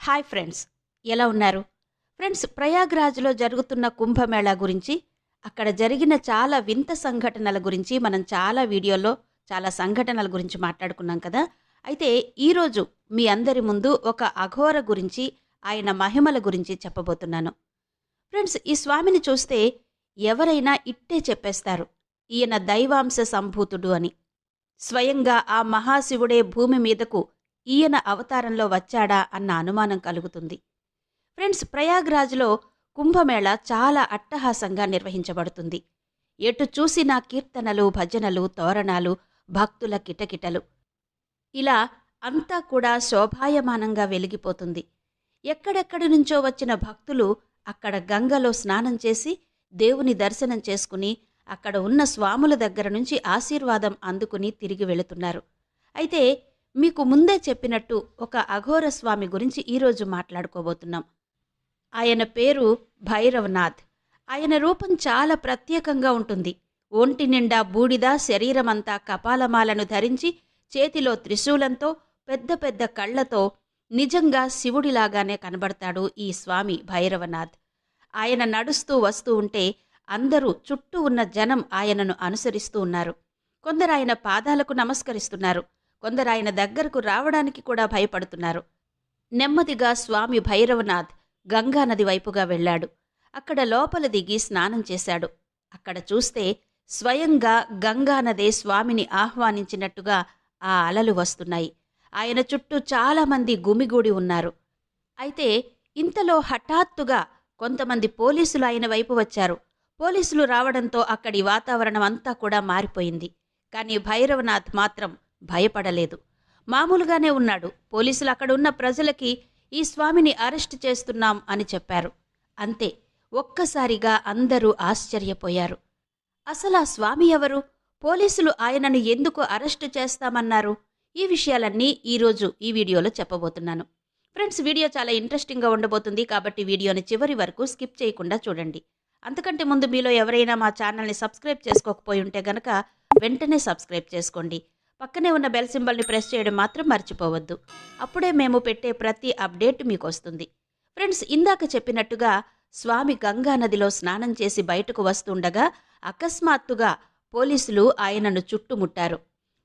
Hi friends ఎలా ఉన్నారు? Friends ప్రయాగ్రాజ్లో జరుగుతున్న కుంభమేళా గురించి అక్కడ జరిగిన చాలా వింత సంఘటనల గురించి మనం చాలా వీడియోల్లో చాలా సంఘటనల గురించి మాట్లాడుకున్నాం కదా? అయితే ఈరోజు మీ అందరి ముందు ఒక అఘోర గురించి ఆయన మహిమల గురించి చెప్పబోతున్నాను. ఫ్రెండ్స్ ఈ స్వామిని చూస్తే ఎవరైనా ఇట్టే చెప్పేస్తారు ఈయన దైవాంశ సంభూతుడు అని. స్వయంగా ఆ మహాశివుడే భూమి మీదకు ఈయన అవతారంలో వచ్చాడా అన్న అనుమానం కలుగుతుంది. ఫ్రెండ్స్ ప్రయాగ్రాజ్లో కుంభమేళ చాలా అట్టహాసంగా నిర్వహించబడుతుంది. ఎటు చూసినా కీర్తనలు భజనలు తోరణాలు భక్తుల కిటకిటలు. ఇలా అంతా కూడా శోభాయమానంగా వెలిగిపోతుంది. ఎక్కడెక్కడి నుంచో వచ్చిన భక్తులు అక్కడ గంగలో స్నానం చేసి దేవుని దర్శనం చేసుకుని అక్కడ ఉన్న స్వాముల దగ్గర నుంచి ఆశీర్వాదం అందుకుని తిరిగి వెళుతున్నారు. అయితే మీకు ముందే చెప్పినట్టు ఒక అఘోర స్వామి గురించి ఈరోజు మాట్లాడుకోబోతున్నాం. ఆయన పేరు భైరవనాథ్. ఆయన రూపం చాలా ప్రత్యేకంగా ఉంటుంది. ఒంటి నిండా బూడిద శరీరమంతా కపాలమాలను ధరించి చేతిలో త్రిశూలంతో పెద్ద పెద్ద కళ్ళతో నిజంగా శివుడిలాగానే కనబడతాడు ఈ స్వామి భైరవనాథ్. ఆయన నడుస్తూ వస్తూ ఉంటే అందరూ చుట్టూ ఉన్న జనం ఆయనను అనుసరిస్తూ ఉన్నారు. కొందరు ఆయన పాదాలకు నమస్కరిస్తున్నారు. కొందరు ఆయన దగ్గరకు రావడానికి కూడా భయపడుతున్నారు. నెమ్మదిగా స్వామి భైరవనాథ్ గంగానది వైపుగా వెళ్ళాడు. అక్కడ లోపల దిగి స్నానం చేశాడు. అక్కడ చూస్తే స్వయంగా గంగానదే స్వామిని ఆహ్వానించినట్టుగా ఆ అలలు వస్తున్నాయి. ఆయన చుట్టూ చాలామంది గుమిగూడి ఉన్నారు. అయితే ఇంతలో హఠాత్తుగా కొంతమంది పోలీసులు ఆయన వైపు వచ్చారు. పోలీసులు రావడంతో అక్కడి వాతావరణం అంతా కూడా మారిపోయింది. కానీ భైరవనాథ్ మాత్రం భయపడలేదు. మామూలుగానే ఉన్నాడు. పోలీసులు అక్కడ ఉన్న ప్రజలకి ఈ స్వామిని అరెస్ట్ చేస్తున్నాం అని చెప్పారు. అంతే. ఒక్కసారిగా అందరూ ఆశ్చర్యపోయారు. అసలు ఆ స్వామి ఎవరు? పోలీసులు ఆయనను ఎందుకు అరెస్టు చేస్తామన్నారు? ఈ విషయాలన్నీ ఈరోజు ఈ వీడియోలో చెప్పబోతున్నాను. ఫ్రెండ్స్ వీడియో చాలా ఇంట్రెస్టింగ్గా ఉండబోతుంది కాబట్టి వీడియోని చివరి వరకు స్కిప్ చేయకుండా చూడండి. అంతకంటే ముందు మీలో ఎవరైనా మా ఛానల్ని సబ్స్క్రైబ్ చేసుకోకపోయి ఉంటే గనక వెంటనే సబ్స్క్రైబ్ చేసుకోండి. పక్కనే ఉన్న బెల్ సింబల్ని ప్రెస్ చేయడం మాత్రం మర్చిపోవద్దు. అప్పుడే మేము పెట్టే ప్రతి అప్డేట్ మీకు వస్తుంది. ఫ్రెండ్స్ ఇందాక చెప్పినట్టుగా స్వామి గంగా నదిలో స్నానం చేసి బయటకు వస్తుండగా అకస్మాత్తుగా పోలీసులు ఆయనను చుట్టుముట్టారు.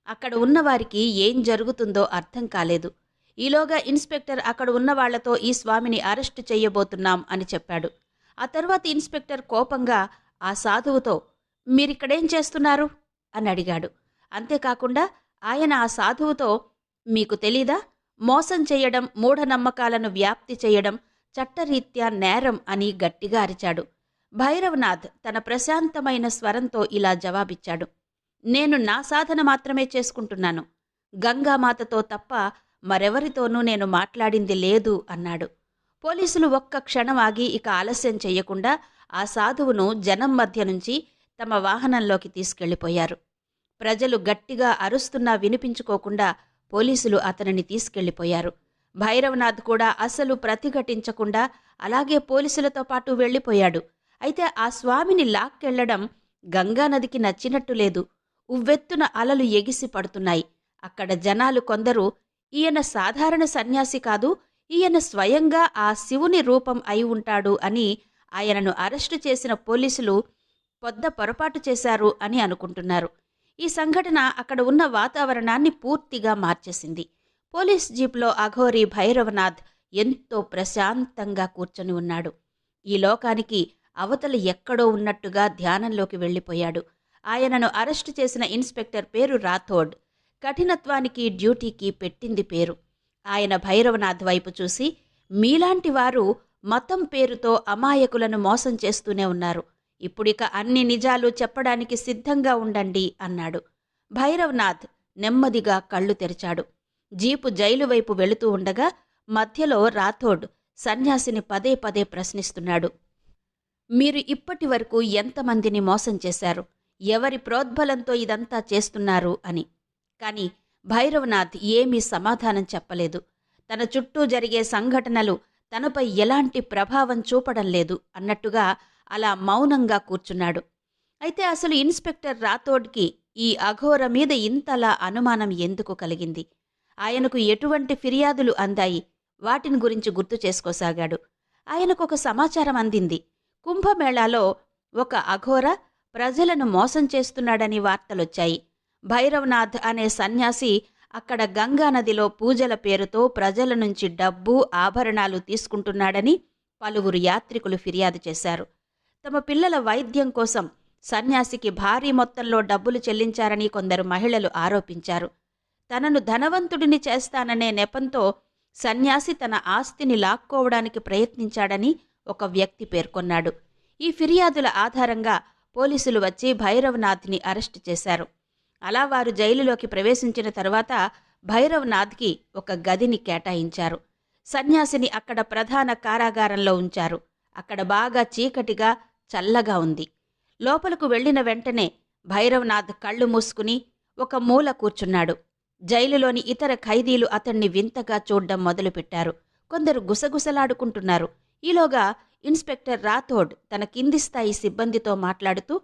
అక్కడ ఉన్నవారికి ఏం జరుగుతుందో అర్థం కాలేదు. ఈలోగా ఇన్స్పెక్టర్ అక్కడ ఉన్న వాళ్ళతో ఈ స్వామిని అరెస్టు చేయబోతున్నాం అని చెప్పాడు. ఆ తర్వాత ఇన్స్పెక్టర్ కోపంగా ఆ సాధువుతో మీరిక్కడేం చేస్తున్నారు? అని అడిగాడు. అంతేకాకుండా ఆయన ఆ సాధువుతో మీకు తెలీదా? మోసం చేయడం మూఢనమ్మకాలను వ్యాప్తి చేయడం చట్టరీత్యా నేరం అని గట్టిగా అరిచాడు. భైరవనాథ్ తన ప్రశాంతమైన స్వరంతో ఇలా జవాబిచ్చాడు. నేను నా సాధన మాత్రమే చేసుకుంటున్నాను. గంగామాతతో తప్ప మరెవరితోనూ నేను మాట్లాడింది లేదు అన్నాడు. పోలీసులు ఒక్క క్షణం ఆగి ఇక ఆలస్యం చేయకుండా ఆ సాధువును జనం మధ్య నుంచి తమ వాహనంలోకి తీసుకెళ్ళిపోయారు ప్రజలు గట్టిగా అరుస్తున్నా వినిపించుకోకుండా పోలీసులు అతనిని తీసుకెళ్ళిపోయారు. భైరవనాథ్ కూడా అసలు ప్రతిఘటించకుండా అలాగే పోలీసులతో పాటు వెళ్ళిపోయాడు. అయితే ఆ స్వామిని లాక్కెళ్ళడం గంగానదికి నచ్చినట్టు లేదు. ఉవ్వెత్తున అలలు ఎగిసి పడుతున్నాయి. అక్కడ జనాలు కొందరు ఈయన సాధారణ సన్యాసి కాదు ఈయన స్వయంగా ఆ శివుని రూపం అయి ఉంటాడు అని ఆయనను అరెస్టు చేసిన పోలీసులు పొద్ద పొరపాటు చేశారు అని అనుకుంటున్నారు. ఈ సంఘటన అక్కడ ఉన్న వాతావరణాన్ని పూర్తిగా మార్చేసింది. పోలీస్ జీప్లో అఘోరి భైరవనాథ్ ఎంతో ప్రశాంతంగా కూర్చొని ఉన్నాడు. ఈ లోకానికి అవతల ఎక్కడో ఉన్నట్టుగా ధ్యానంలోకి వెళ్ళిపోయాడు. ఆయనను అరెస్టు చేసిన ఇన్స్పెక్టర్ పేరు రాథోడ్. కఠినత్వానికి డ్యూటీకి పెట్టింది పేరు. ఆయన భైరవనాథ్ వైపు చూసి మీలాంటి వారు మతం పేరుతో అమాయకులను మోసం చేస్తూనే ఉన్నారు. ఇప్పుడిక అన్ని నిజాలు చెప్పడానికి సిద్ధంగా ఉండండి అన్నాడు. భైరవనాథ్ నెమ్మదిగా కళ్ళు తెరిచాడు. జీపు జైలు వైపు వెళుతూ ఉండగా మధ్యలో రాథోడ్ సన్యాసిని పదే పదే ప్రశ్నిస్తున్నాడు. మీరు ఇప్పటి వరకు ఎంతమందిని మోసం చేశారు? ఎవరి ప్రోద్బలంతో ఇదంతా చేస్తున్నారు అని. కాని భైరవనాథ్ ఏమీ సమాధానం చెప్పలేదు. తన చుట్టూ జరిగే సంఘటనలు తనపై ఎలాంటి ప్రభావం చూపడం లేదు అన్నట్టుగా అలా మౌనంగా కూర్చున్నాడు. అయితే అసలు ఇన్స్పెక్టర్ రాథోడ్కి ఈ అఘోర మీద ఇంతలా అనుమానం ఎందుకు కలిగింది? ఆయనకు ఎటువంటి ఫిర్యాదులు అందాయి? వాటిని గురించి గుర్తు చేసుకోసాగాడు. ఆయనకు ఒక సమాచారం అందింది. కుంభమేళాలో ఒక అఘోర ప్రజలను మోసం చేస్తున్నాడని వార్తలొచ్చాయి. భైరవనాథ్ అనే సన్యాసి అక్కడ గంగానదిలో పూజల పేరుతో ప్రజల నుంచి డబ్బు ఆభరణాలు తీసుకుంటున్నాడని పలువురు యాత్రికులు ఫిర్యాదు చేశారు. తమ పిల్లల వైద్యం కోసం సన్యాసికి భారీ మొత్తంలో డబ్బులు చెల్లించారని కొందరు మహిళలు ఆరోపించారు. తనను ధనవంతుడిని చేస్తాననే నెపంతో సన్యాసి తన ఆస్తిని లాక్కోవడానికి ప్రయత్నించాడని ఒక వ్యక్తి పేర్కొన్నాడు. ఈ ఫిర్యాదుల ఆధారంగా పోలీసులు వచ్చి భైరవనాథ్ని అరెస్టు చేశారు. అలా వారు జైలులోకి ప్రవేశించిన తర్వాత భైరవనాథ్కి ఒక గదిని కేటాయించారు. సన్యాసిని అక్కడ ప్రధాన కారాగారంలో ఉంచారు. అక్కడ బాగా చీకటిగా చల్లగా ఉంది. లోపలకు వెళ్ళిన వెంటనే భైరవనాథ్ కళ్ళు మూసుకుని ఒక మూల కూర్చున్నాడు. జైలులోని ఇతర ఖైదీలు అతన్ని వింతగా చూడ్డం మొదలుపెట్టారు. కొందరు గుసగుసలాడుకుంటున్నారు. ఈలోగా ఇన్స్పెక్టర్ రాథోడ్ తన కింది స్థాయి సిబ్బందితో మాట్లాడుతూ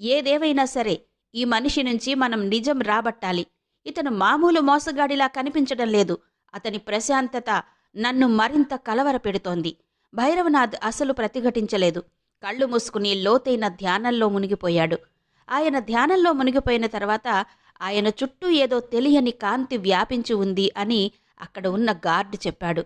ఏదేవైనా సరే ఈ మనిషి నుంచి మనం నిజం రాబట్టాలి. ఇతను మామూలు మోసగాడిలా కనిపించడం లేదు. అతని ప్రశాంతత నన్ను మరింత కలవరపెడుతోంది. భైరవనాథ్ అసలు ప్రతిఘటించలేదు. కళ్ళు మూసుకుని లోతైన ధ్యానంలో మునిగిపోయాడు. ఆయన ధ్యానంలో మునిగిపోయిన తర్వాత ఆయన చుట్టూ ఏదో తెలియని కాంతి వ్యాపించి ఉంది అని అక్కడ ఉన్న గార్డు చెప్పాడు.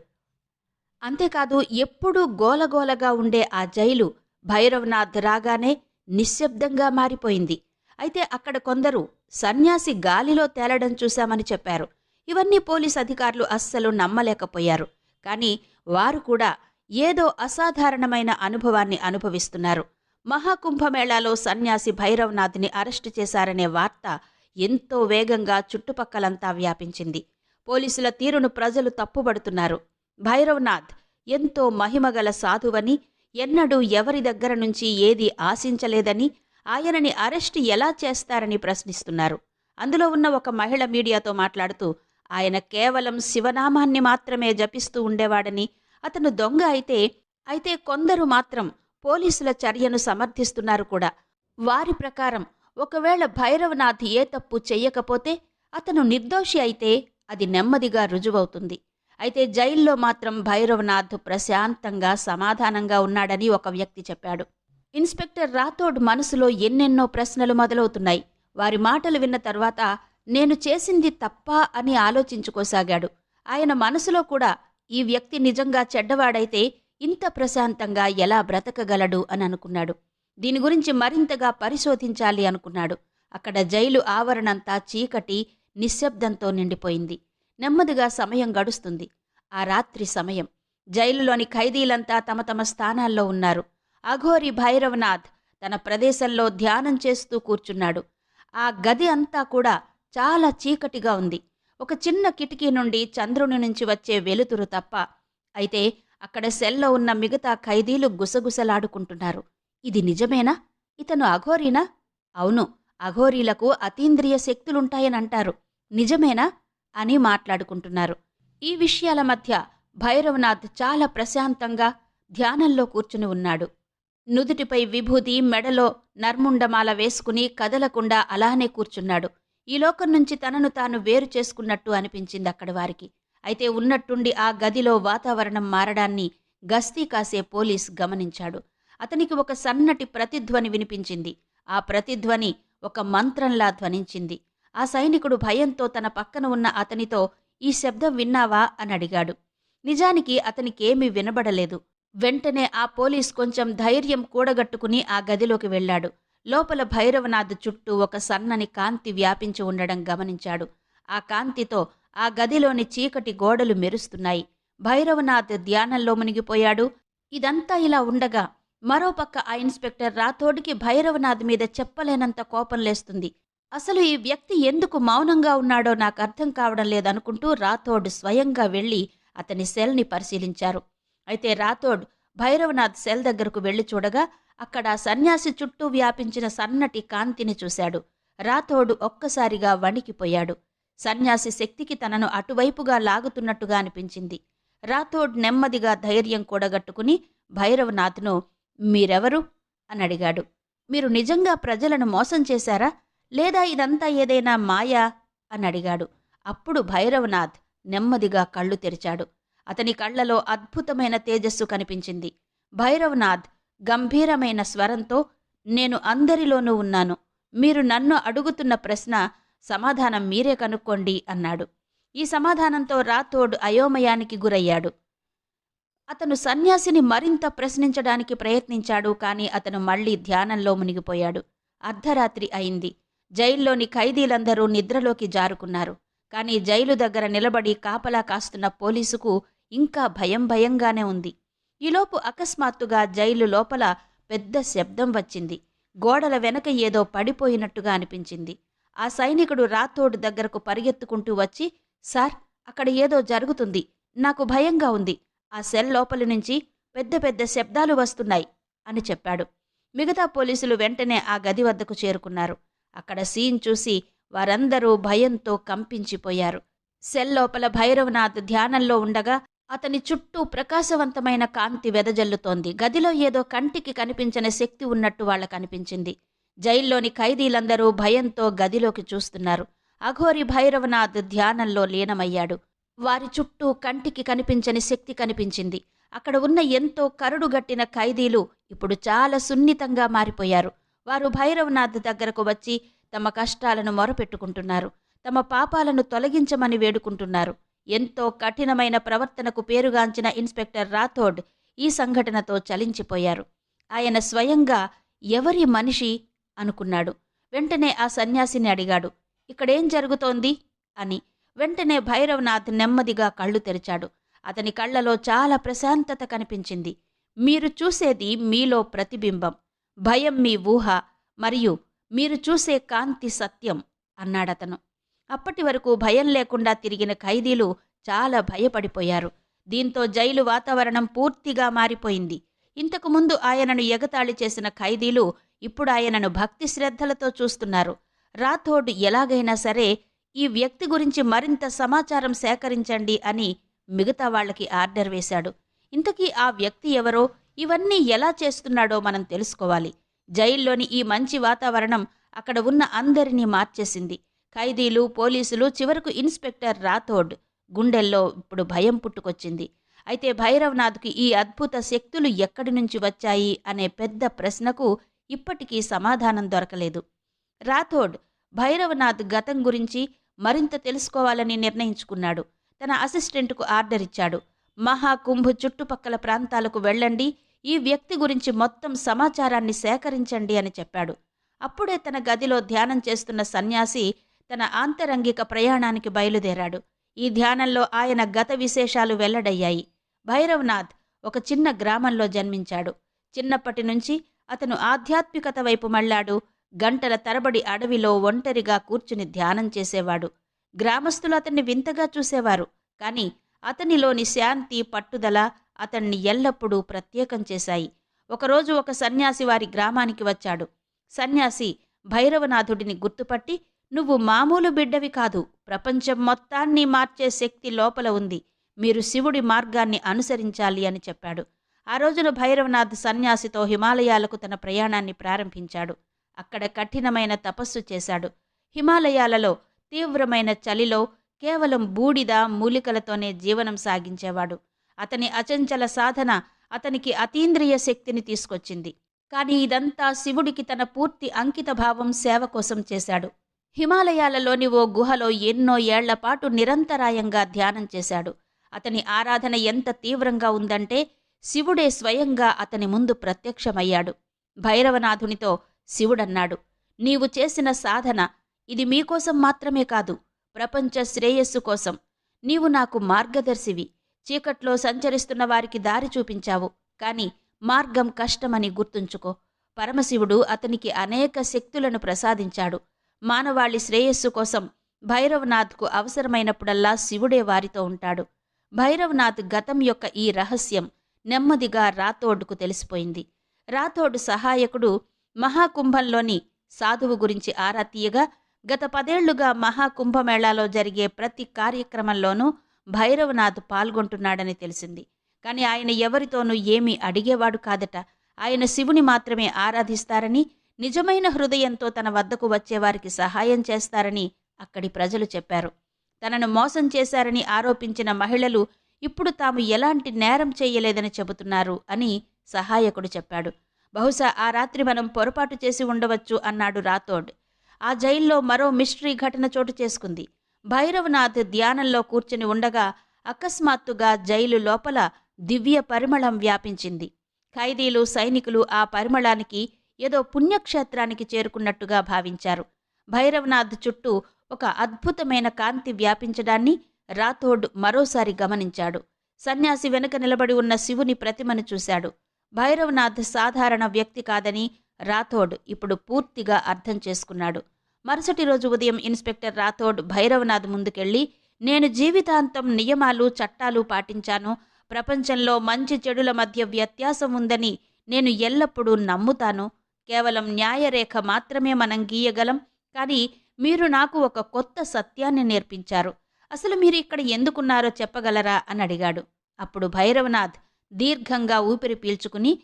అంతేకాదు ఎప్పుడూ గోలగోలగా ఉండే ఆ జైలు భైరవనాథ్ రాగానే నిశ్శబ్దంగా మారిపోయింది. అయితే అక్కడ కొందరు సన్యాసి గాలిలో తేలడం చూశామని చెప్పారు. ఇవన్నీ పోలీస్ అధికారులు అస్సలు నమ్మలేకపోయారు. కానీ వారు కూడా ఏదో అసాధారణమైన అనుభవాన్ని అనుభవిస్తున్నారు. మహాకుంభమేళాలో సన్యాసి భైరవనాథ్ని అరెస్టు చేశారనే వార్త ఎంతో వేగంగా చుట్టుపక్కలంతా వ్యాపించింది. పోలీసుల తీరును ప్రజలు తప్పుబడుతున్నారు. భైరవనాథ్ ఎంతో మహిమగల సాధువని ఎన్నడూ ఎవరి దగ్గర నుంచి ఏది ఆశించలేదని ఆయనని అరెస్టు ఎలా చేస్తారని ప్రశ్నిస్తున్నారు. అందులో ఉన్న ఒక మహిళ మీడియాతో మాట్లాడుతూ ఆయన కేవలం శివనామాన్ని మాత్రమే జపిస్తూ ఉండేవాడని అతను దొంగ అయితే అయితే కొందరు మాత్రం పోలీసుల చర్యను సమర్థిస్తున్నారు కూడా. వారి ప్రకారం ఒకవేళ భైరవనాథ్ ఏ తప్పు చెయ్యకపోతే అతను నిర్దోషి అయితే అది నెమ్మదిగా రుజువవుతుంది. అయితే జైల్లో మాత్రం భైరవనాథ్ ప్రశాంతంగా సమాధానంగా ఉన్నాడని ఒక వ్యక్తి చెప్పాడు. ఇన్స్పెక్టర్ రాథోడ్ మనసులో ఎన్నెన్నో ప్రశ్నలు మొదలవుతున్నాయి. వారి మాటలు విన్న తర్వాత నేను చేసింది తప్ప అని ఆలోచించుకోసాగాడు. ఆయన మనసులో కూడా ఈ వ్యక్తి నిజంగా చెడ్డవాడైతే ఇంత ప్రశాంతంగా ఎలా బ్రతకగలడు అని అనుకున్నాడు. దీని గురించి మరింతగా పరిశోధించాలి అనుకున్నాడు. అక్కడ జైలు ఆవరణంతా చీకటి నిశ్శబ్దంతో నిండిపోయింది. నెమ్మదిగా సమయం గడుస్తుంది. ఆ రాత్రి సమయం. జైలులోని ఖైదీలంతా తమ తమ స్థానాల్లో ఉన్నారు. అఘోరి భైరవనాథ్ తన ప్రదేశంలో ధ్యానం చేస్తూ కూర్చున్నాడు. ఆ గది అంతా కూడా చాలా చీకటిగా ఉంది. ఒక చిన్న కిటికీ నుండి చంద్రుని నుంచి వచ్చే వెలుతురు తప్ప. అయితే అక్కడ సెల్లో ఉన్న మిగతా ఖైదీలు గుసగుసలాడుకుంటున్నారు. ఇది నిజమేనా? ఇతను అఘోరీనా? అవును అఘోరీలకు అతీంద్రియ శక్తులుంటాయని అంటారు నిజమేనా? అని మాట్లాడుకుంటున్నారు. ఈ విషయాల మధ్య భైరవనాథ్ చాలా ప్రశాంతంగా ధ్యానంలో కూర్చుని ఉన్నాడు. నుదుటిపై విభూతి మెడలో నర్ముండమాల వేసుకుని కదలకుండా అలానే కూర్చున్నాడు. ఈ లోకం నుంచి తనను తాను వేరు చేసుకున్నట్టు అనిపించింది అక్కడి వారికి. అయితే ఉన్నట్టుండి ఆ గదిలో వాతావరణం మారడాన్ని గస్తీ కాసే పోలీస్ గమనించాడు. అతనికి ఒక సన్నటి ప్రతిధ్వని వినిపించింది. ఆ ప్రతిధ్వని ఒక మంత్రంలా ధ్వనించింది. ఆ సైనికుడు భయంతో తన పక్కన ఉన్న అతనితో ఈ శబ్దం విన్నావా? అని అడిగాడు. నిజానికి అతనికేమీ వినబడలేదు. వెంటనే ఆ పోలీస్ కొంచెం ధైర్యం కూడగట్టుకుని ఆ గదిలోకి వెళ్ళాడు. లోపల భైరవనాథ్ చుట్టూ ఒక సన్నని కాంతి వ్యాపించి ఉండడం గమనించాడు. ఆ కాంతితో ఆ గదిలోని చీకటి గోడలు మెరుస్తున్నాయి. భైరవనాథ్ ధ్యానంలో మునిగిపోయాడు. ఇదంతా ఇలా ఉండగా మరోపక్క ఆ ఇన్స్పెక్టర్ రాథోడ్కి భైరవనాథ్ మీద చెప్పలేనంత కోపం లేస్తుంది. అసలు ఈ వ్యక్తి ఎందుకు మౌనంగా ఉన్నాడో నాకు అర్థం కావడం లేదనుకుంటూ రాథోడ్ స్వయంగా వెళ్ళి అతని సెల్ని పరిశీలించారు. అయితే రాథోడ్ భైరవనాథ్ సెల్ దగ్గరకు వెళ్ళి చూడగా అక్కడ సన్యాసి చుట్టూ వ్యాపించిన సన్నటి కాంతిని చూశాడు. రాథోడు ఒక్కసారిగా వణికిపోయాడు. సన్యాసి శక్తికి తనను అటువైపుగా లాగుతున్నట్టుగా అనిపించింది. రాథోడ్ నెమ్మదిగా ధైర్యం కూడగట్టుకుని భైరవనాథ్ను మీరెవరు? అని అడిగాడు. మీరు నిజంగా ప్రజలను మోసం చేశారా? లేదా ఇదంతా ఏదైనా మాయా? అని అడిగాడు. అప్పుడు భైరవనాథ్ నెమ్మదిగా కళ్ళు తెరిచాడు. అతని కళ్ళలో అద్భుతమైన తేజస్సు కనిపించింది. భైరవనాథ్ గంభీరమైన స్వరంతో నేను అందరిలోనూ ఉన్నాను. మీరు నన్ను అడుగుతున్న ప్రశ్న సమాధానం మీరే కనుక్కోండి అన్నాడు. ఈ సమాధానంతో రాథోడ్ అయోమయానికి గురయ్యాడు. అతను సన్యాసిని మరింత ప్రశ్నించడానికి ప్రయత్నించాడు కానీ అతను మళ్ళీ ధ్యానంలో మునిగిపోయాడు. అర్ధరాత్రి అయింది. జైల్లోని ఖైదీలందరూ నిద్రలోకి జారుకున్నారు. కానీ జైలు దగ్గర నిలబడి కాపలా కాస్తున్న పోలీసుకు ఇంకా భయం భయంగానే ఉంది. ఈలోపు అకస్మాత్తుగా జైలు లోపల పెద్ద శబ్దం వచ్చింది. గోడల వెనక ఏదో పడిపోయినట్టుగా అనిపించింది. ఆ సైనికుడు రాథోడ్ దగ్గరకు పరిగెత్తుకుంటూ వచ్చి సార్ అక్కడ ఏదో జరుగుతుంది. నాకు భయంగా ఉంది. ఆ సెల్ లోపలి నుంచి పెద్ద పెద్ద శబ్దాలు వస్తున్నాయి అని చెప్పాడు. మిగతా పోలీసులు వెంటనే ఆ గది వద్దకు చేరుకున్నారు. అక్కడ సీన్ చూసి వారందరూ భయంతో కంపించిపోయారు. సెల్ లోపల భైరవనాథ్ ధ్యానంలో ఉండగా అతని చుట్టూ ప్రకాశవంతమైన కాంతి వెదజల్లుతోంది. గదిలో ఏదో కంటికి కనిపించని శక్తి ఉన్నట్టు వాళ్ళకు అనిపించింది. జైల్లోని ఖైదీలందరూ భయంతో గదిలోకి చూస్తున్నారు. అఘోరి భైరవనాథ్ ధ్యానంలో లీనమయ్యాడు. వారి చుట్టూ కంటికి కనిపించని శక్తి కనిపించింది. అక్కడ ఉన్న ఎంతో కరుడుగట్టిన ఖైదీలు ఇప్పుడు చాలా సున్నితంగా మారిపోయారు. వారు భైరవనాథ్ దగ్గరకు వచ్చి తమ కష్టాలను మొరపెట్టుకుంటున్నారు. తమ పాపాలను తొలగించమని వేడుకుంటున్నారు. ఎంతో కఠినమైన ప్రవర్తనకు పేరుగాంచిన ఇన్స్పెక్టర్ రాథోడ్ ఈ సంఘటనతో చలించిపోయారు. ఆయన స్వయంగా ఎవరి మనిషి అనుకున్నాడు. వెంటనే ఆ సన్యాసిని అడిగాడు. ఇక్కడేం జరుగుతోంది? అని. వెంటనే భైరవనాథ్ నెమ్మదిగా కళ్ళు తెరిచాడు. అతని కళ్ళలో చాలా ప్రశాంతత కనిపించింది. మీరు చూసేది మీలో ప్రతిబింబం. భయం మీ ఊహ మరియు మీరు చూసే కాంతి సత్యం అన్నాడతను. అప్పటి వరకు భయం లేకుండా తిరిగిన ఖైదీలు చాలా భయపడిపోయారు. దీంతో జైలు వాతావరణం పూర్తిగా మారిపోయింది. ఇంతకు ముందు ఆయనను ఎగతాళి చేసిన ఖైదీలు ఇప్పుడు ఆయనను భక్తి శ్రద్ధలతో చూస్తున్నారు. రాథోడ్ ఎలాగైనా సరే ఈ వ్యక్తి గురించి మరింత సమాచారం సేకరించండి అని మిగతా వాళ్ళకి ఆర్డర్ వేశాడు. ఇంతకీ ఆ వ్యక్తి ఎవరో ఇవన్నీ ఎలా చేస్తున్నాడో మనం తెలుసుకోవాలి. జైల్లోని ఈ మంచి వాతావరణం అక్కడ ఉన్న అందరినీ మార్చేసింది. ఖైదీలు పోలీసులు చివరకు ఇన్స్పెక్టర్ రాథోడ్ గుండెల్లో ఇప్పుడు భయం పుట్టుకొచ్చింది. అయితే భైరవనాథ్కి ఈ అద్భుత శక్తులు ఎక్కడి నుంచి వచ్చాయి అనే పెద్ద ప్రశ్నకు ఇప్పటికీ సమాధానం దొరకలేదు. రాథోడ్ భైరవనాథ్ గతం గురించి మరింత తెలుసుకోవాలని నిర్ణయించుకున్నాడు. తన అసిస్టెంట్కు ఆర్డర్ ఇచ్చాడు. మహాకుంభ్ చుట్టుపక్కల ప్రాంతాలకు వెళ్ళండి ఈ వ్యక్తి గురించి మొత్తం సమాచారాన్ని సేకరించండి అని చెప్పాడు. అప్పుడే తన గదిలో ధ్యానం చేస్తున్న సన్యాసి తన ఆంతరంగిక ప్రయాణానికి బయలుదేరాడు. ఈ ధ్యానంలో ఆయన గత విశేషాలు వెల్లడయ్యాయి. భైరవనాథ్ ఒక చిన్న గ్రామంలో జన్మించాడు. చిన్నప్పటి నుంచి అతను ఆధ్యాత్మికత వైపు మళ్ళాడు. గంటల తరబడి అడవిలో ఒంటరిగా కూర్చుని ధ్యానం చేసేవాడు. గ్రామస్తులు అతన్ని వింతగా చూసేవారు. కాని అతనిలోని శాంతి పట్టుదల అతన్ని ఎల్లప్పుడూ ప్రత్యేకం చేశాయి. ఒకరోజు ఒక సన్యాసి వారి గ్రామానికి వచ్చాడు. సన్యాసి భైరవనాథుడిని గుర్తుపట్టి నువ్వు మామూలు బిడ్డవి కాదు. ప్రపంచం మొత్తాన్ని మార్చే శక్తి లోపల ఉంది. మీరు శివుడి మార్గాన్ని అనుసరించాలి అని చెప్పాడు. ఆ రోజున భైరవనాథ్ సన్యాసితో హిమాలయాలకు తన ప్రయాణాన్ని ప్రారంభించాడు. అక్కడ కఠినమైన తపస్సు చేశాడు. హిమాలయాలలో తీవ్రమైన చలిలో కేవలం బూడిద మూలికలతోనే జీవనం సాగించేవాడు. అతని అచంచల సాధన అతనికి అతీంద్రియ శక్తిని తీసుకొచ్చింది. కానీ ఇదంతా శివుడికి తన పూర్తి అంకితభావం సేవ కోసం చేశాడు. హిమాలయాలలోని ఓ గుహలో ఎన్నో ఏళ్ళపాటు నిరంతరాయంగా ధ్యానం చేశాడు. అతని ఆరాధన ఎంత తీవ్రంగా ఉందంటే శివుడే స్వయంగా అతని ముందు ప్రత్యక్షమయ్యాడు. భైరవనాథునితో శివుడన్నాడు. నీవు చేసిన సాధన ఇది మీకోసం మాత్రమే కాదు ప్రపంచ శ్రేయస్సు కోసం. నీవు నాకు మార్గదర్శివి. చీకట్లో సంచరిస్తున్న వారికి దారి చూపించావు. కాని మార్గం కష్టమని గుర్తుంచుకో. పరమశివుడు అతనికి అనేక శక్తులను ప్రసాదించాడు. మానవాళి శ్రేయస్సు కోసం భైరవనాథ్కు అవసరమైనప్పుడల్లా శివుడే వారితో ఉంటాడు. భైరవనాథ్ గతం యొక్క ఈ రహస్యం నెమ్మదిగా రాథోడ్కు తెలిసిపోయింది. రాథోడ్ సహాయకుడు మహాకుంభంలోని సాధువు గురించి ఆరా తీయగా గత పదేళ్ళుగా మహాకుంభమేళాలో జరిగే ప్రతి కార్యక్రమంలోనూ భైరవనాథ్ పాల్గొంటున్నాడని తెలిసింది. కానీ ఆయన ఎవరితోనూ ఏమీ అడిగేవాడు కాదట. ఆయన శివుని మాత్రమే ఆరాధిస్తారని నిజమైన హృదయంతో తన వద్దకు వచ్చేవారికి సహాయం చేస్తారని అక్కడి ప్రజలు చెప్పారు. తనను మోసం చేశారని ఆరోపించిన మహిళలు ఇప్పుడు తాము ఎలాంటి నేరం చేయలేదని చెబుతున్నారు అని సహాయకుడు చెప్పాడు. బహుశా ఆ రాత్రి మనం పొరపాటు చేసి ఉండవచ్చు అన్నాడు రాథోడ్. ఆ జైల్లో మరో మిస్టరీ ఘటన చోటు చేసుకుంది. భైరవనాథ్ ధ్యానంలో కూర్చుని ఉండగా అకస్మాత్తుగా జైలు లోపల దివ్య పరిమళం వ్యాపించింది. ఖైదీలు సైనికులు ఆ పరిమళానికి ఏదో పుణ్యక్షేత్రానికి చేరుకున్నట్టుగా భావించారు. భైరవనాథ్ చుట్టూ ఒక అద్భుతమైన కాంతి వ్యాపించడాన్ని రాథోడ్ మరోసారి గమనించాడు. సన్యాసి వెనుక నిలబడి ఉన్న శివుని ప్రతిమను చూశాడు. భైరవనాథ్ సాధారణ వ్యక్తి కాదని రాథోడ్ ఇప్పుడు పూర్తిగా అర్థం చేసుకున్నాడు. మరుసటి రోజు ఉదయం ఇన్స్పెక్టర్ రాథోడ్ భైరవనాథ్ ముందుకెళ్ళి నేను జీవితాంతం నియమాలు చట్టాలు పాటించాను. ప్రపంచంలో మంచి చెడుల మధ్య వ్యత్యాసం ఉందని నేను ఎల్లప్పుడూ నమ్ముతాను. కేవలం న్యాయరేఖ మాత్రమే మనం గీయగలం. కానీ మీరు నాకు ఒక కొత్త సత్యాన్ని నేర్పించారు. అసలు మీరు ఇక్కడ ఎందుకున్నారో చెప్పగలరా? అని అడిగాడు. అప్పుడు భైరవనాథ్ దీర్ఘంగా ఊపిరి పీల్చుకుని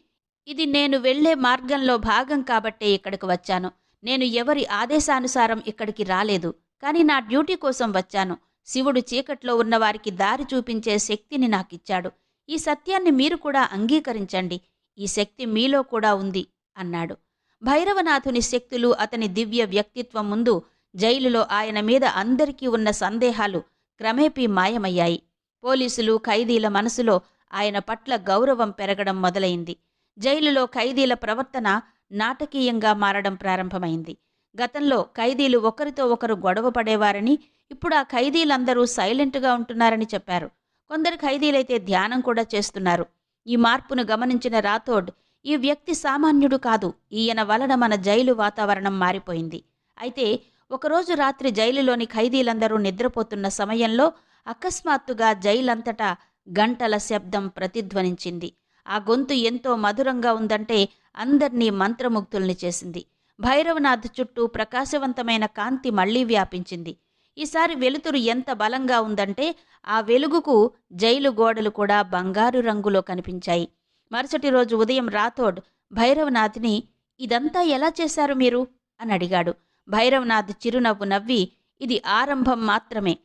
ఇది నేను వెళ్ళే మార్గంలో భాగం కాబట్టే ఇక్కడికి వచ్చాను. నేను ఎవరి ఆదేశానుసారం ఇక్కడికి రాలేదు. కానీ నా డ్యూటీ కోసం వచ్చాను. శివుడు చీకట్లో ఉన్న వారికి దారి చూపించే శక్తిని నాకిచ్చాడు. ఈ సత్యాన్ని మీరు కూడా అంగీకరించండి. ఈ శక్తి మీలో కూడా ఉంది అన్నాడు. భైరవనాథుని శక్తులు అతని దివ్య వ్యక్తిత్వం ముందు జైలులో ఆయన మీద అందరికీ ఉన్న సందేహాలు క్రమేపీ మాయమయ్యాయి. పోలీసులు ఖైదీల మనసులో ఆయన పట్ల గౌరవం పెరగడం మొదలైంది. జైలులో ఖైదీల ప్రవర్తన నాటకీయంగా మారడం ప్రారంభమైంది. గతంలో ఖైదీలు ఒకరితో ఒకరు గొడవ పడేవారని ఇప్పుడు ఆ ఖైదీలందరూ సైలెంట్గా ఉంటున్నారని చెప్పారు. కొందరు ఖైదీలైతే ధ్యానం కూడా చేస్తున్నారు. ఈ మార్పును గమనించిన రాథోడ్ ఈ వ్యక్తి సామాన్యుడు కాదు. ఈయన వలన మన జైలు వాతావరణం మారిపోయింది. అయితే ఒకరోజు రాత్రి జైలులోని ఖైదీలందరూ నిద్రపోతున్న సమయంలో అకస్మాత్తుగా జైలంతటా గంటల శబ్దం ప్రతిధ్వనించింది. ఆ గొంతు ఎంతో మధురంగా ఉందంటే అందర్నీ మంత్రముగ్ధుల్ని చేసింది. భైరవనాథ్ చుట్టూ ప్రకాశవంతమైన కాంతి మళ్ళీ వ్యాపించింది. ఈసారి వెలుతురు ఎంత బలంగా ఉందంటే ఆ వెలుగుకు జైలు గోడలు కూడా బంగారు రంగులో కనిపించాయి. మరుసటి రోజు ఉదయం రాథోడ్ భైరవనాథ్ని ఇదంతా ఎలా చేశారు మీరు? అని అడిగాడు. భైరవనాథ్ చిరునవ్వు నవ్వి ఇది ఆరంభం మాత్రమే.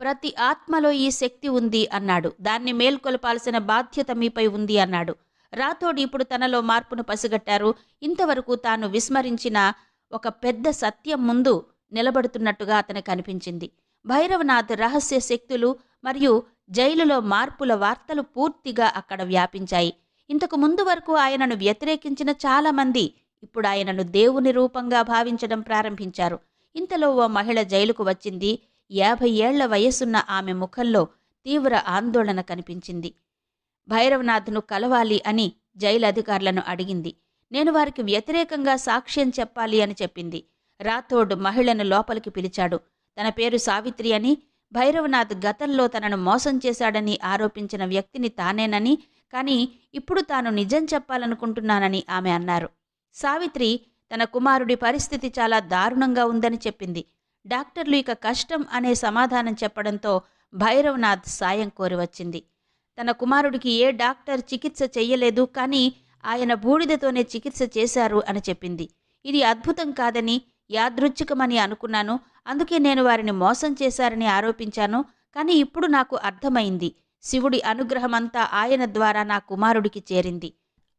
ప్రతి ఆత్మలో ఈ శక్తి ఉంది అన్నాడు. దాన్ని మేల్కొల్పాల్సిన బాధ్యత మీపై ఉంది అన్నాడు. రాథోడ్ ఇప్పుడు తనలో మార్పును పసిగట్టారు. ఇంతవరకు తాను విస్మరించిన ఒక పెద్ద సత్యం ముందు నిలబడుతున్నట్టుగా అతనికి కనిపించింది భైరవనాథ్ రహస్య శక్తులు మరియు జైలులో మార్పుల వార్తలు పూర్తిగా అక్కడ వ్యాపించాయి. ఇంతకు ముందు వరకు ఆయనను వ్యతిరేకించిన చాలామంది ఇప్పుడు ఆయనను దేవుని రూపంగా భావించడం ప్రారంభించారు. ఇంతలో ఓ మహిళ జైలుకు వచ్చింది. యాభై ఏళ్ళ వయసున్న ఆమె ముఖంలో తీవ్ర ఆందోళన కనిపించింది. భైరవనాథ్ను కలవాలి అని జైలు అధికారులను అడిగింది. నేను వారికి వ్యతిరేకంగా సాక్ష్యం చెప్పాలి అని చెప్పింది. రాథోడ్ మహిళను లోపలికి పిలిచాడు. తన పేరు సావిత్రి అని భైరవనాథ్ గతంలో తనను మోసం చేశాడని ఆరోపించిన వ్యక్తిని తానేనని కానీ ఇప్పుడు తాను నిజం చెప్పాలనుకుంటున్నానని ఆమె అన్నారు. సావిత్రి తన కుమారుడి పరిస్థితి చాలా దారుణంగా ఉందని చెప్పింది. డాక్టర్లు ఇక కష్టం అనే సమాధానం చెప్పడంతో భైరవనాథ్ సాయం కోరి వచ్చింది. తన కుమారుడికి ఏ డాక్టర్ చికిత్స చెయ్యలేదు కానీ ఆయన బూడిదతోనే చికిత్స చేశారు అని చెప్పింది. ఇది అద్భుతం కాదని యాదృచ్ఛికమని అనుకున్నాను. అందుకే నేను వారిని మోసం చేశారని ఆరోపించాను. కానీ ఇప్పుడు నాకు అర్థమైంది. శివుడి అనుగ్రహమంతా ఆయన ద్వారా నా కుమారుడికి చేరింది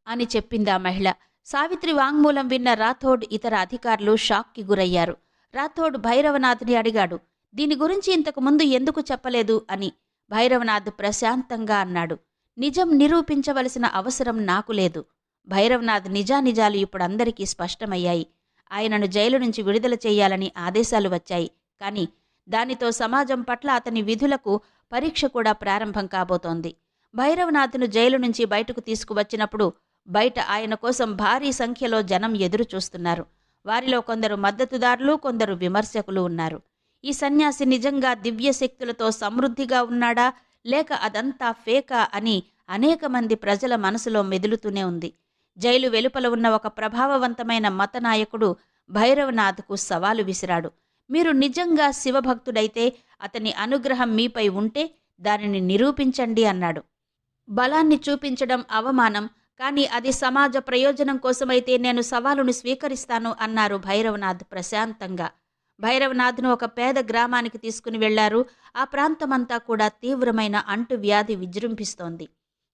అని చెప్పిందా మహిళ. సావిత్రి వాంగ్మూలం విన్న రాథోడ్ ఇతర అధికారులు షాక్కి గురయ్యారు. రాథోడ్ భైరవనాథ్ని అడిగాడు దీని గురించి ఇంతకు ముందు ఎందుకు చెప్పలేదు? అని. భైరవనాథ్ ప్రశాంతంగా అన్నాడు నిజం నిరూపించవలసిన అవసరం నాకు లేదు. భైరవనాథ్ నిజానిజాలు ఇప్పుడు అందరికీ స్పష్టమయ్యాయి. ఆయనను జైలు నుంచి విడుదల చేయాలని ఆదేశాలు వచ్చాయి. కానీ దానితో సమాజం పట్ల అతని విధులకు పరీక్ష కూడా ప్రారంభం కాబోతోంది. భైరవనాథ్ను జైలు నుంచి బయటకు తీసుకువచ్చినప్పుడు బయట ఆయన కోసం భారీ సంఖ్యలో జనం ఎదురు చూస్తున్నారు. వారిలో కొందరు మద్దతుదారులు కొందరు విమర్శకులు ఉన్నారు. ఈ సన్యాసి నిజంగా దివ్య శక్తులతో సమృద్ధిగా ఉన్నాడా లేక అదంతా ఫేకా అని అనేక మంది ప్రజల మనసులో మెదులుతూనే ఉంది. జైలు వెలుపల ఉన్న ఒక ప్రభావవంతమైన మత నాయకుడు భైరవనాథ్కు సవాలు విసిరాడు. మీరు నిజంగా శివభక్తుడైతే అతని అనుగ్రహం మీపై ఉంటే దానిని నిరూపించండి అన్నాడు. బలాన్ని చూపించడం అవమానం కానీ అది సమాజ ప్రయోజనం కోసమైతే నేను సవాలును స్వీకరిస్తాను అన్నారు భైరవనాథ్ ప్రశాంతంగా. భైరవనాథ్ను ఒక పేద గ్రామానికి తీసుకుని వెళ్ళారు. ఆ ప్రాంతమంతా కూడా తీవ్రమైన అంటువ్యాధి విజృంభిస్తోంది.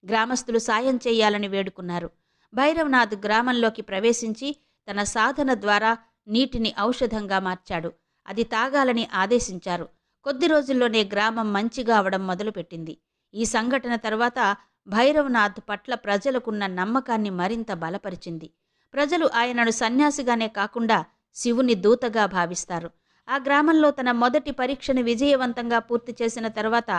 గ్రామస్తులు సాయం చేయాలని వేడుకున్నారు. భైరవనాథ్ గ్రామంలోకి ప్రవేశించి తన సాధన ద్వారా నీటిని ఔషధంగా మార్చాడు. అది తాగాలని ఆదేశించారు. కొద్ది రోజుల్లోనే గ్రామం మంచిగా అవడం మొదలుపెట్టింది. ఈ సంఘటన తర్వాత భైరవనాథ్ పట్ల ప్రజలకున్న నమ్మకాన్ని మరింత బలపరిచింది. ప్రజలు ఆయనను సన్యాసిగానే కాకుండా శివుని దూతగా భావిస్తారు. ఆ గ్రామంలో తన మొదటి పరీక్షను విజయవంతంగా పూర్తి చేసిన తర్వాత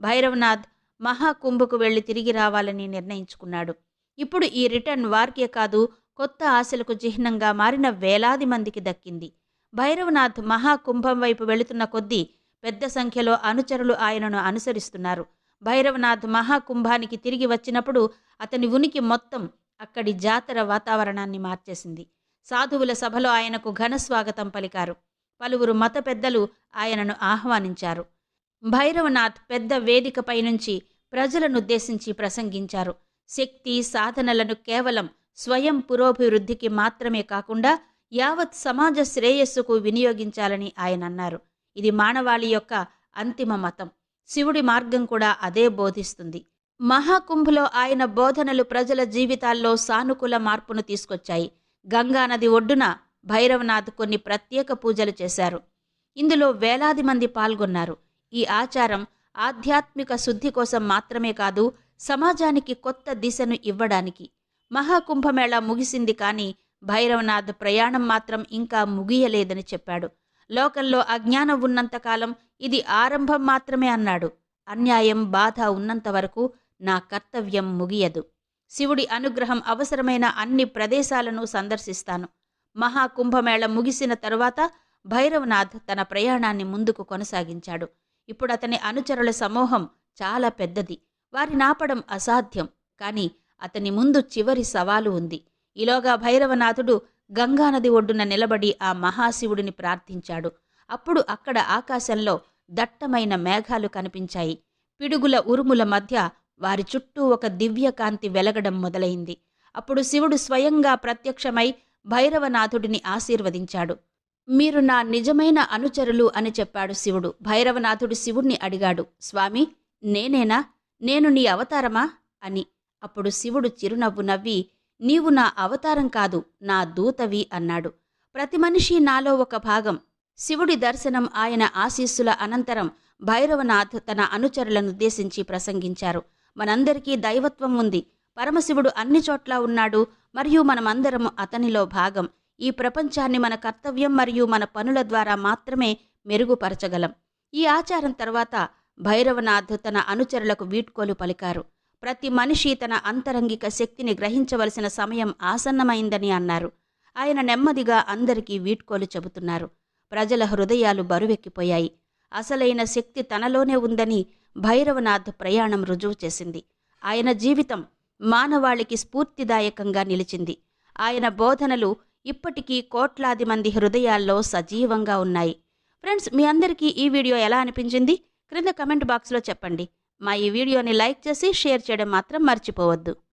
భైరవనాథ్ మహాకుంభకు వెళ్ళి తిరిగి రావాలని నిర్ణయించుకున్నాడు. ఇప్పుడు ఈ రిటర్న్ వార్కే కాదు కొత్త ఆశలకు చిహ్నంగా మారిన వేలాది మందికి దక్కింది. భైరవనాథ్ మహాకుంభం వైపు వెళుతున్న కొద్దీ పెద్ద సంఖ్యలో అనుచరులు ఆయనను అనుసరిస్తున్నారు. భైరవనాథ్ మహాకుంభానికి తిరిగి వచ్చినప్పుడు అతని ఉనికి మొత్తం అక్కడి జాతర వాతావరణాన్ని మార్చేసింది. సాధువుల సభలో ఆయనకు ఘన స్వాగతం పలికారు. పలువురు మత పెద్దలు ఆయనను ఆహ్వానించారు. భైరవనాథ్ పెద్ద వేదికపై నుంచి ప్రజలనుద్దేశించి ప్రసంగించారు. శక్తి సాధనలను కేవలం స్వయం పురోభివృద్ధికి మాత్రమే కాకుండా యావత్ సమాజ శ్రేయస్సుకు వినియోగించాలని ఆయన అన్నారు. ఇది మానవాళి యొక్క అంతిమ మతం. శివుడి మార్గం కూడా అదే బోధిస్తుంది. మహాకుంభలో ఆయన బోధనలు ప్రజల జీవితాల్లో సానుకూల మార్పును తీసుకొచ్చాయి. గంగానది ఒడ్డున భైరవనాథ్ కొన్ని ప్రత్యేక పూజలు చేశారు. ఇందులో వేలాది మంది పాల్గొన్నారు. ఈ ఆచారం ఆధ్యాత్మిక శుద్ధి కోసం మాత్రమే కాదు సమాజానికి కొత్త దిశను ఇవ్వడానికి. మహాకుంభమేళ ముగిసింది కానీ భైరవనాథ్ ప్రయాణం మాత్రం ఇంకా ముగియలేదని చెప్పాడు. లోకంలో అజ్ఞానం ఉన్నంతకాలం ఇది ఆరంభం మాత్రమే అన్నాడు. అన్యాయం బాధ ఉన్నంత వరకు నా కర్తవ్యం ముగియదు. శివుడి అనుగ్రహం అవసరమైన అన్ని ప్రదేశాలను సందర్శిస్తాను. మహాకుంభమేళ ముగిసిన తరువాత భైరవనాథ్ తన ప్రయాణాన్ని ముందుకు కొనసాగించాడు. ఇప్పుడు అతని అనుచరుల సమూహం చాలా పెద్దది. వారి నాపడం అసాధ్యం. కానీ అతని ముందు చివరి సవాలు ఉంది. ఈలోగా భైరవనాథుడు గంగానది ఒడ్డున నిలబడి ఆ మహాశివుడిని ప్రార్థించాడు. అప్పుడు అక్కడ ఆకాశంలో దట్టమైన మేఘాలు కనిపించాయి. పిడుగుల ఉరుముల మధ్య వారి చుట్టూ ఒక దివ్యకాంతి వెలగడం మొదలైంది. అప్పుడు శివుడు స్వయంగా ప్రత్యక్షమై భైరవనాథుడిని ఆశీర్వదించాడు. మీరు నా నిజమైన అనుచరులు అని చెప్పాడు శివుడు. భైరవనాథుడు శివుణ్ణి అడిగాడు స్వామి నేనేనా? నేను నీ అవతారమా? అని. అప్పుడు శివుడు చిరునవ్వు నవ్వి నీవు నా అవతారం కాదు నా దూతవి అన్నాడు. ప్రతి మనిషి నాలో ఒక భాగం. శివుడి దర్శనం ఆయన ఆశీస్సుల అనంతరం భైరవనాథ్ తన అనుచరులనుద్దేశించి ప్రసంగించారు. మనందరికీ దైవత్వం ఉంది. పరమశివుడు అన్ని చోట్ల ఉన్నాడు మరియు మనమందరం అతనిలో భాగం. ఈ ప్రపంచాన్ని మన కర్తవ్యం మరియు మన పనుల ద్వారా మాత్రమే మెరుగుపరచగలం. ఈ ఆచారం తర్వాత భైరవనాథ్ తన అనుచరులకు వీడ్కోలు పలికారు. ప్రతి మనిషి తన అంతరంగిక శక్తిని గ్రహించవలసిన సమయం ఆసన్నమైందని అన్నారు. ఆయన నెమ్మదిగా అందరికీ వీడ్కోలు చెబుతున్నారు. ప్రజల హృదయాలు బరువెక్కిపోయాయి. అసలైన శక్తి తనలోనే ఉందని భైరవనాథ్ ప్రయాణం రుజువు చేసింది. ఆయన జీవితం మానవాళికి స్ఫూర్తిదాయకంగా నిలిచింది. ఆయన బోధనలు ఇప్పటికీ కోట్లాది మంది హృదయాల్లో సజీవంగా ఉన్నాయి. ఫ్రెండ్స్ మీ అందరికీ ఈ వీడియో ఎలా అనిపించింది? క్రింద కమెంట్ బాక్స్లో చెప్పండి. మా ఈ వీడియోని లైక్ చేసి షేర్ చేయడం మాత్రం మర్చిపోవద్దు.